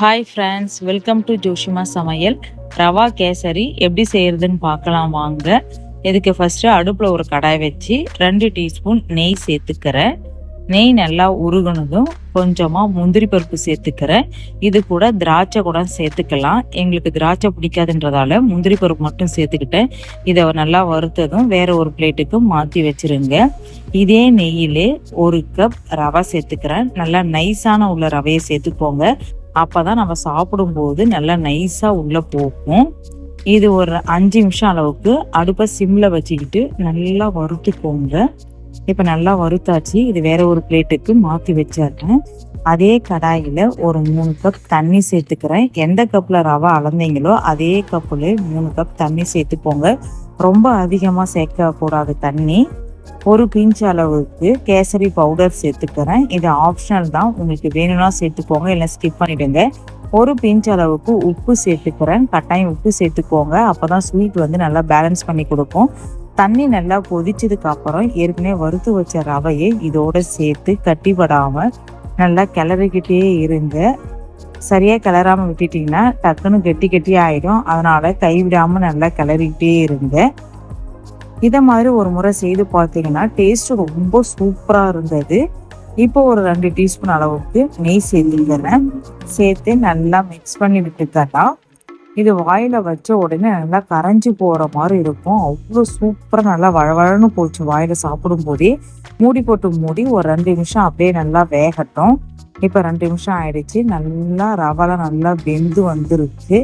Hi friends welcome to Joshima சமையல். ரவா கேசரி எப்படி செய்யறதுன்னு பார்க்கலாம் வாங்க. இதுக்கு ஃபஸ்ட்டு அடுப்பில் ஒரு கடாய் வச்சு ரெண்டு டீஸ்பூன் நெய் சேர்த்துக்கிறேன். நெய் நல்லா உருகுனதும் கொஞ்சமாக முந்திரி பருப்பு சேர்த்துக்கிறேன். இது கூட திராட்சை கூட சேர்த்துக்கலாம். எங்களுக்கு திராட்சை பிடிக்காதுன்றதால முந்திரி பருப்பு மட்டும் சேர்த்துக்கிட்டேன். இதை நல்லா வறுத்ததும் வேற ஒரு பிளேட்டுக்கு மாற்றி வச்சிருங்க. இதே நெய்யிலே ஒரு கப் ரவை சேர்த்துக்கிறேன். நல்லா நைஸான உள்ள ரவையை சேர்த்துக்கோங்க. அப்போதான் நம்ம சாப்பிடும்போது நல்லா நைஸாக உள்ளே போகும். இது ஒரு அஞ்சு நிமிஷம் அளவுக்கு அடுப்பை சிம்மில் வச்சுக்கிட்டு நல்லா வறுத்துக்கோங்க. இப்போ நல்லா வறுத்தாச்சு. இது வேற ஒரு பிளேட்டுக்கு மாற்றி வச்சிடுறேன். அதே கடாயில் ஒரு மூணு கப் தண்ணி சேர்த்துக்கிறேன். எந்த கப்பில் ரவை அளந்தீங்களோ அதே கப்பில் மூணு கப் தண்ணி சேர்த்துக்கோங்க. ரொம்ப அதிகமாக சேர்க்கக்கூடாது தண்ணி. ஒரு பிஞ்ச் அளவுக்கு கேசரி பவுடர் சேர்த்துக்கிறேன். இது ஆப்ஷனல் தான். உங்களுக்கு வேணும்னா சேர்த்துக்கோங்க இல்லை ஸ்கிப் பண்ணிடுங்க. ஒரு பிஞ்ச் அளவுக்கு உப்பு சேர்த்துக்கிறேன். கட்டாயம் உப்பு சேர்த்துக்கோங்க. அப்போ தான் ஸ்வீட் வந்து நல்லா பேலன்ஸ் பண்ணி கொடுக்கும். தண்ணி நல்லா கொதிச்சதுக்கு அப்புறம் ஏற்கனவே வறுத்து வச்ச ரவையை இதோட சேர்த்து கட்டிப்படாமல் நல்லா கிளறிக்கிட்டே இருங்க. சரியாக கிளறாமல் விட்டுட்டிங்கன்னா டக்குன்னு கெட்டி கெட்டி ஆகிடும் அதனால் கைவிடாமல் நல்லா கிளறிக்கிட்டே இருங்க. இதை மாதிரி ஒரு முறை செய்து பார்த்தீங்கன்னா டேஸ்ட் ரொம்ப சூப்பராக இருந்தது. இப்போ ஒரு ரெண்டு டீஸ்பூன் அளவுக்கு நெய் சேர்த்துக்கிறேன். சேர்த்து நல்லா மிக்ஸ் பண்ணி விட்டுக்கலாம் இது வாயில் வச்ச உடனே நல்லா கரைஞ்சி போகிற மாதிரி இருக்கும். அவ்வளோ சூப்பராக நல்லா வழவழன்னு போச்சு வாயில் சாப்பிடும் போதே. மூடி போட்டு மூடி ஒரு ரெண்டு நிமிஷம் அப்படியே நல்லா வேகட்டும். இப்போ ரெண்டு நிமிஷம் ஆயிடுச்சு. நல்லா ரவலை நல்லா வெந்து வந்துருக்கு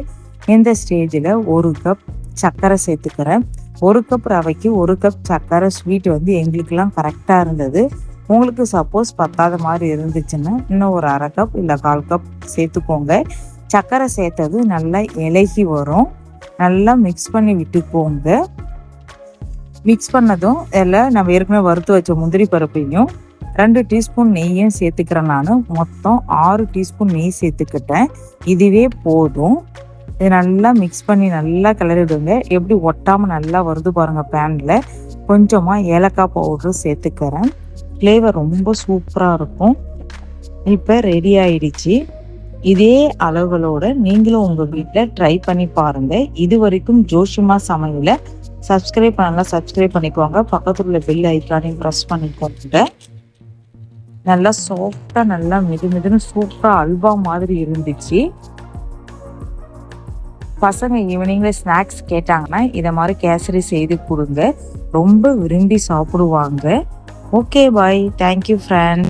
இந்த ஸ்டேஜில் ஒரு கப் சர்க்கரை சேர்த்துக்கிறேன். ஒரு கப் ரவைக்கு ஒரு கப் சர்க்கரை ஸ்வீட் வந்து எங்களுக்கெல்லாம் கரெக்டாக இருந்தது. உங்களுக்கு சப்போஸ் பத்தாத மாதிரி இருந்துச்சுன்னா இன்னும் ஒரு அரை கப் இல்லை கால் கப் சேர்த்துக்கோங்க. சர்க்கரை சேர்த்தது நல்லா இலகி வரும். நல்லா மிக்ஸ் பண்ணி விட்டுக்கோங்க. மிக்ஸ் பண்ணதும் இதில் நம்ம ஏற்கனவே வறுத்து வச்ச முந்திரி பருப்பையும் ரெண்டு டீஸ்பூன் நெய்யும் சேர்த்துக்கிறேன் நான். மொத்தம் ஆறு டீஸ்பூன் நெய் சேர்த்துக்கிட்டேன். இதுவே போதும். இது நல்லா மிக்ஸ் பண்ணி நல்லா கிளறிடுங்க. எப்படி ஒட்டாமல் நல்லா வருது பாருங்கள் பேனில் கொஞ்சமாக ஏலக்காய் பவுட்ரு சேர்த்துக்கிறேன். ஃப்ளேவர் ரொம்ப சூப்பராக இருக்கும். இப்போ ரெடி ஆயிடுச்சு. இதே அளவுகளோட நீங்களும் உங்கள் வீட்டில் ட்ரை பண்ணி பாருங்கள் இது வரைக்கும் ஜோஷிமா சமையலை சப்ஸ்கிரைப் பண்ணலாம் சப்ஸ்கிரைப் பண்ணிக்கோங்க. பக்கத்தில் உள்ள பெல் ஐக்கானையும் ப்ரெஸ் பண்ணிக்கோங்க. நல்லா சாஃப்டாக நல்லா மிது மிதுன்னு சூப்பராக அல்வா மாதிரி இருந்துச்சு. பசங்க ஈவினிங்ல ஸ்நாக்ஸ் கேட்டாங்கன்னா இதை மாதிரி கேசரி செய்து கொடுங்க. ரொம்ப விரும்பி சாப்பிடுவாங்க. Okay bye thank you friend